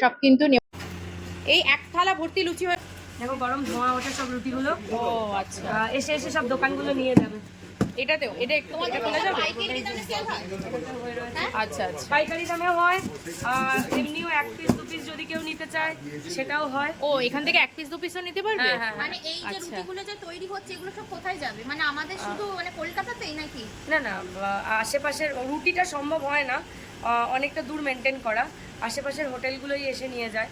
সব কিন্তু এই এক থালা ভর্তি লুচি হয়ে দেখো গরম ধোঁয়া ওঠে সব রুটিগুলো। ও আচ্ছা। এসে এসে সব দোকানগুলো নিয়ে যাবে। এটাতেও এটা একটু এটা আচ্ছা আচ্ছা। পাইকারি দামেও হয় আর এমনিও এক পিস দু পিস যদি কেউ নিতে চায় সেটাও হয়। ও এখান থেকে এক পিস দু পিসও নিতে পারবে? হ্যাঁ হ্যাঁ হ্যাঁ। মানে এই যে আচ্ছা। রুটিগুলো যে তৈরি হচ্ছে এগুলো সব কোথায় যাবে? মানে আমাদের শুধু মানে কলকাতাতেই নাকি? না না আশেপাশের রুটিটা সম্ভব হয় না অনেকটা দূর মেনটেন করা। আশেপাশের হোটেলগুলোই এসে নিয়ে যায়।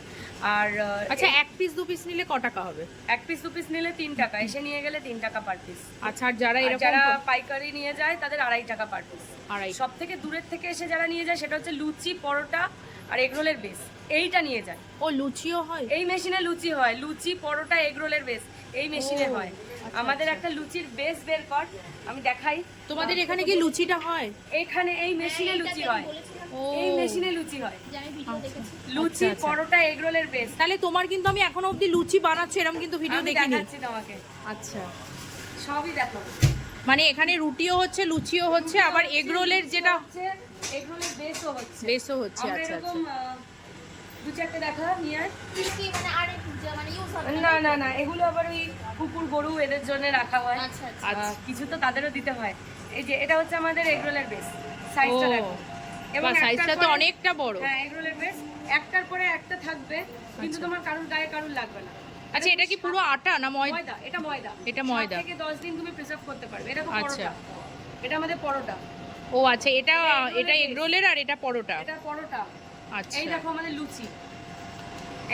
আর আচ্ছা এক পিস দু পিস নিলে ক টাকা হবে? এক পিস দু পিস নিলে তিন টাকা এসে নিয়ে গেলে তিন টাকা পার পিস আচ্ছা আর যারা যারা পাইকারি নিয়ে যায় তাদের আড়াই টাকা পার পিস আড়াই। সব থেকে দূরের থেকে এসে যারা নিয়ে যায় সেটা হচ্ছে লুচি পরোটা আর এগরোলের বেস এইটা নিয়ে যায়। ও লুচিও হয়? এই মেশিনে লুচি হয়। লুচি পরোটা এগরোলের বেস এই মেশিনে হয়। আমাদের একটা লুচির বেস বের কর আমি দেখাই। তোমাদের এখানে কি লুচিটা হয়? এখানে এই মেশিনে লুচি হয়। এই মেশিনে লুচি হয়। লুচি আচ্ছা। পরোটা এগরোলের বেস তাহলে তোমার কিন্তু আমি এখনও অবধি লুচি বানাচ্ছ এরকম কিন্তু ভিডিও দেখিনি। দেখাচ্ছি তোমাকে। আচ্ছা। সবই দেখো। মানে এখানে রুটিও হচ্ছে লুচিও হচ্ছে আবার এগ রোলের যেটা হচ্ছে এগরোলের বেসও হচ্ছে। বেসও হচ্ছে আচ্ছা এরকম আচ্ছা। দু চারটে দেখা নিয়ে মানে আর একটু যে মানে ইউজ হবে না। না না এগুলো আবার ওই কুকুর গরু এদের জন্য রাখা হয়। আচ্ছা আচ্ছা। আচ্ছা। কিছু তো তাদেরও দিতে হয়। এই যে এটা হচ্ছে আমাদের এগরোলের বেস সাইজটা। দেখো। বা একটার সাইজটা তো অনেকটা বড়। হ্যাঁ এগরোলের বেস একটার পরে একটা থাকবে কিন্তু আচ্ছা। তোমার কারুর গায়ে কারুর লাগবে না। আচ্ছা এটা কি পুরো আটা না ময়দা? এটা ময়দা। এটা ময়দা। থেকে দশ দিন তুমি প্রিজার্ভ করতে পারবে। এটা আচ্ছা। পরোটা। এটা আমাদের পরোটা। ও আচ্ছা এটা এটা এগ রোলের আর এটা পরোটা? এটা পরোটা। আচ্ছা। এই দেখো আমাদের লুচি।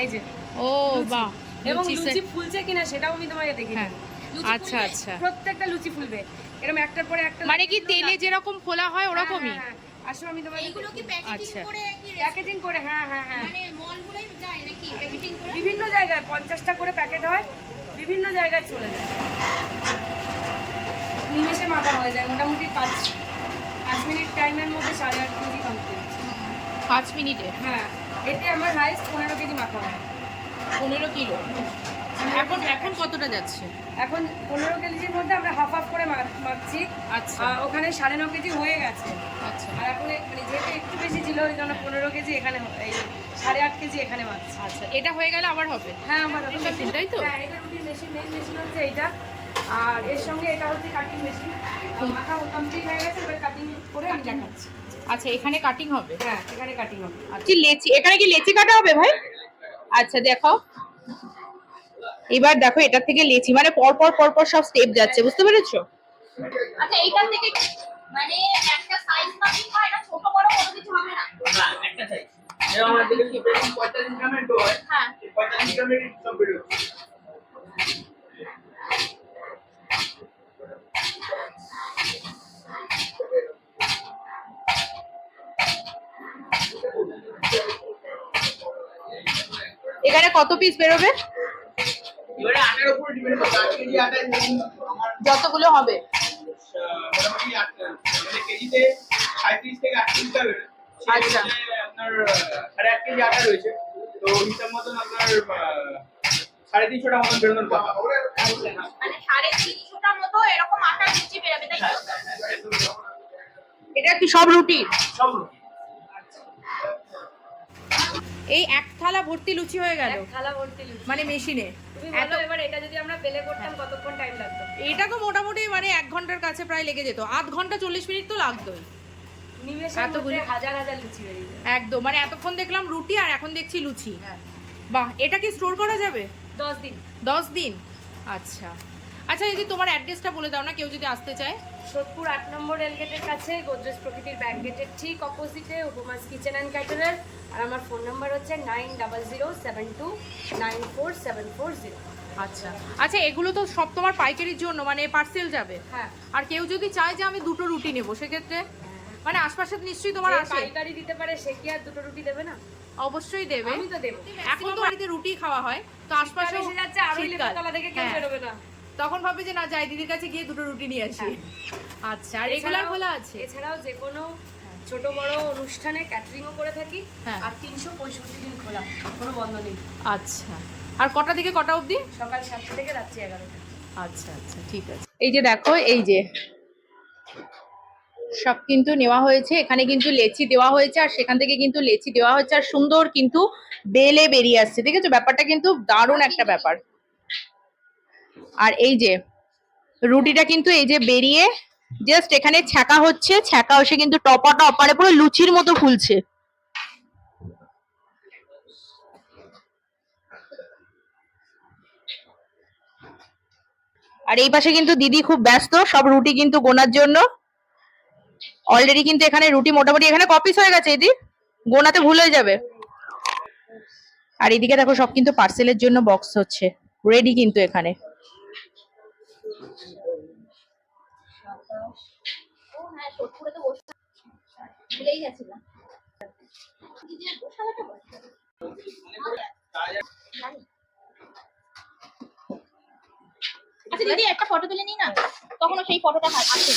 এই যে। ও। বাহ এবং লুচি ফুলছে কিনা সেটাও আমি তোমাকে দেখি হ্যাঁ। আচ্ছা আচ্ছা। প্রত্যেকটা লুচি ফুলবে। এরকম একটার পরে একটা মানে কি তেলে যেরকম ফোলা হয় ওরকমই? হ্যাঁ, আসো আমি তোমাকে এইগুলো কি প্যাকেজিং আচ্ছা। করে প্যাকেজিং করে হ্যাঁ হ্যাঁ হ্যাঁ। মানে মলগুলোই যায় নাকি প্যাকেজিং করে? বিভিন্ন জায়গায় পঞ্চাশটা করে প্যাকেট হয় বিভিন্ন জায়গায় চলে যায়। নিমেষে মাথা হয়ে যায় মোটামুটি পাঁচ পাঁচ মিনিট টাইমের মধ্যে সাড়ে আট কেজি কমপ্লিট পাঁচ মিনিটে? হ্যাঁ এতে আমার হাইস্ট পনেরো কেজি মাথা হয়। পনেরো কিলো? এখন এখন কতটা যাচ্ছে? এখন পনেরো কেজির মধ্যে আমরা হাফ হাফ করে মাখ- মাখছি। আচ্ছা। ওখানে সাড়ে ন কেজি হয়ে গেছে। আচ্ছা। আর এখন মানে যেহেতু একটু বেশি ছিল ওই জন্য পনেরো কেজি এখানে এই সাড়ে আট কেজি এখানে মাখছি। আচ্ছা এটা হয়ে গেলে আবার হবে? হ্যাঁ আমার মেশিনটাই তো? হ্যাঁ এটা রুটির মেশিন মেন মেশিন হচ্ছে এইটা। আর এর সঙ্গে এটা হচ্ছে কাটিং মেশিন মাখা কমপ্লিট হয়ে গেছে এবার কাটিং করে আমি দেখাচ্ছি। আচ্ছা এখানে কাটিং হবে? হ্যাঁ এখানে কাটিং হবে। কি লেচি এখানে কি লেচি কাটা হবে ভাই? আচ্ছা দেখো এবার দেখো এটা থেকে লেচি মানে পর পর পর পর সব স্টেপ যাচ্ছে বুঝতে পেরেছ আচ্ছা এইখান থেকে মানে একটা সাইজ মাপিং হয় না ছোট বড় কোনো কিছু হবে না না, একটা চাই। এরকম আমাদের দিকে কি পঁয়তাল্লিশ গ্রামের ডো হয়, হ্যাঁ এই পঁয়তাল্লিশ গ্রামের সব বেরোয়। এখানে কত পিস বেরোবে যতগুলো হবে। মানে আচ্ছা। আপনার সাড়ে আট কেজি আটা রয়েছে। তো হিসাব মতন আপনার সাড়ে তিনশোটা মতন বেরোনোর কথা। মানে সাড়ে তিনশোটার মতো এরকম আটা লুচি বেরোবে তাই এটা কি সব রুটি? সব রুটি। এই এক থালা ভর্তি লুচি হয়ে গেল। থালা ভর্তি লুচি। মানে মেশিনে। এটা লাগতো? এটা তো মোটামুটি মানে এক ঘণ্টার কাছে প্রায় লেগে যেত। আধ ঘণ্টা চল্লিশ মিনিট তো লাগতোই। একদম। মানে এতক্ষণ দেখলাম রুটি আর এখন দেখছি লুচি। হ্যাঁ। বাহ এটা কি স্টোর করা যাবে? দশ দিন। দশ দিন? আচ্ছা। আচ্ছা এই যে তোমার অ্যাড্রেসটা বলে দাও না কেউ যদি আসতে চায়। সোদপুর আট নম্বর রেলগেটের কাছে গোদরেজ প্রকৃতির ব্যাক গেটের ঠিক অপোজিটে উপমাস কিচেন অ্যান্ড ক্যাটারার আর আমার ফোন নাম্বার হচ্ছে nine double zero seven two nine four seven four zero আচ্ছা। আচ্ছা এগুলো তো সব তোমার পাইকারির জন্য মানে পার্সেল যাবে। হ্যাঁ। আর কেউ যদি চায় যে আমি দুটো রুটি নেব সেক্ষেত্রে মানে আশপাশে নিশ্চয়ই তোমার পাইকারি দিতে পারে সে কি আর দুটো রুটি দেবে না? অবশ্যই দেবে। আমি তো দেবো। এখন তো বাড়িতে রুটি খাওয়া হয় তো আশপাশে এসে যাচ্ছে আরও তলা থেকে কেউ বেরোবে না। তখন ভাবে যে না যাই দিদির কাছে গিয়ে দুটো রুটি নিয়ে আসি। আচ্ছা আর রেগুলার খোলা আছে? এছাড়াও যে কোনো ছোট বড় অনুষ্ঠানে ক্যাটারিংও করে থাকি হ্যাঁ। আর তিনশো পঁয়ষট্টি দিন খোলা কোনো বন্ধ নেই। আচ্ছা। আর কটা থেকে কটা অবধি? সকাল সাতটা থেকে রাত্রি এগারোটা। আচ্ছা আচ্ছা ঠিক আছে। এই যে দেখো এই যে সব কিন্তু নেওয়া হয়েছে। এখানে কিন্তু লেচি দেওয়া হয়েছে আর সেখান থেকে কিন্তু লেচি দেওয়া হয়েছে। আর সুন্দর কিন্তু বেলে বেরিয়ে আসছে ঠিক আছে ব্যাপারটা কিন্তু দারুণ একটা ব্যাপার। আর এই যে, রুটিটা কিন্তু এই যে বেরিয়ে জাস্ট এখানে ছ্যাঁকা হচ্ছে ছ্যাঁকা হচ্ছে কিন্তু টপাটা অপারে পুরো লুচির মতো ফুলছে। আর এই পাশে কিন্তু দিদি খুব ব্যস্ত, সব রুটি কিন্তু গোনার জন্য। অলরেডি কিন্তু এখানে রুটি মোটামুটি এখানে কপিস হয়ে গেছে, দিদি। গোনাতে ভুল হয়ে যাবে। আর এদিকে দেখো সব কিন্তু পার্সেলের জন্য বক্স হচ্ছে রেডি কিন্তু এখানে। আচ্ছা দিদি একটা ফটো তুলে নিই না? তখনও সেই ফটোটা আছে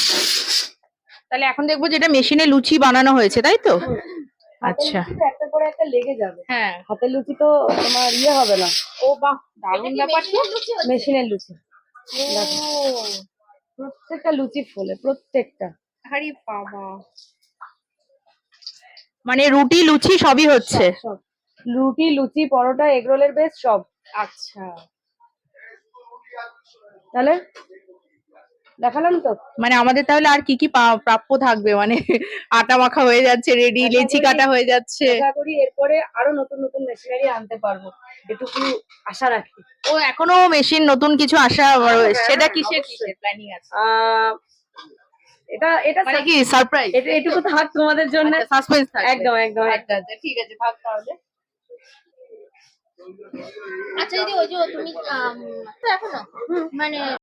তাহলে এখন দেখব যেটা মেশিনে লুচি বানানো হয়েছে তাই তো? আচ্ছা। একটা পরে একটা লেগে যাবে। হ্যাঁ। হাতের লুচি তো তোমার ইয়ে হবে না। ও বাহ দারুণ ব্যাপার তো। মেশিনের লুচি। প্রত্যেকটা লুচি ফোলে প্রত্যেকটা। হারি বাবা। মানে রুটি লুচি সবই হচ্ছে? সব। রুটি লুচি পরোটা এগরোলের বেশ সব। আচ্ছা। তাহলে? দেখালাম তো? মানে আমাদের তাহলে আর কি কি প্রাপ্য থাকবে? মানে আটা মাখা হয়ে যাচ্ছে রেডি লেচি কাটা হয়ে যাচ্ছে। আশা করি এরপরে আরও নতুন নতুন মেশিনারি আনতে পারব। এটুকু আশা রাখি। ও এখনও মেশিন নতুন কিছু আসা রয়েছে। সেটা হ্যাঁ, কিসের কিসের প্ল্যানিং আছে। আহ, এটা এটা মানে কি সারপ্রাইজ এটা এটুকু থাক তোমাদের জন্য। সাসপেন্স একদম একদম আচ্ছা আচ্ছা ঠিক আছে থাক তাহলে। আচ্ছা দিদি ওই যে তুমি এখনও? মানে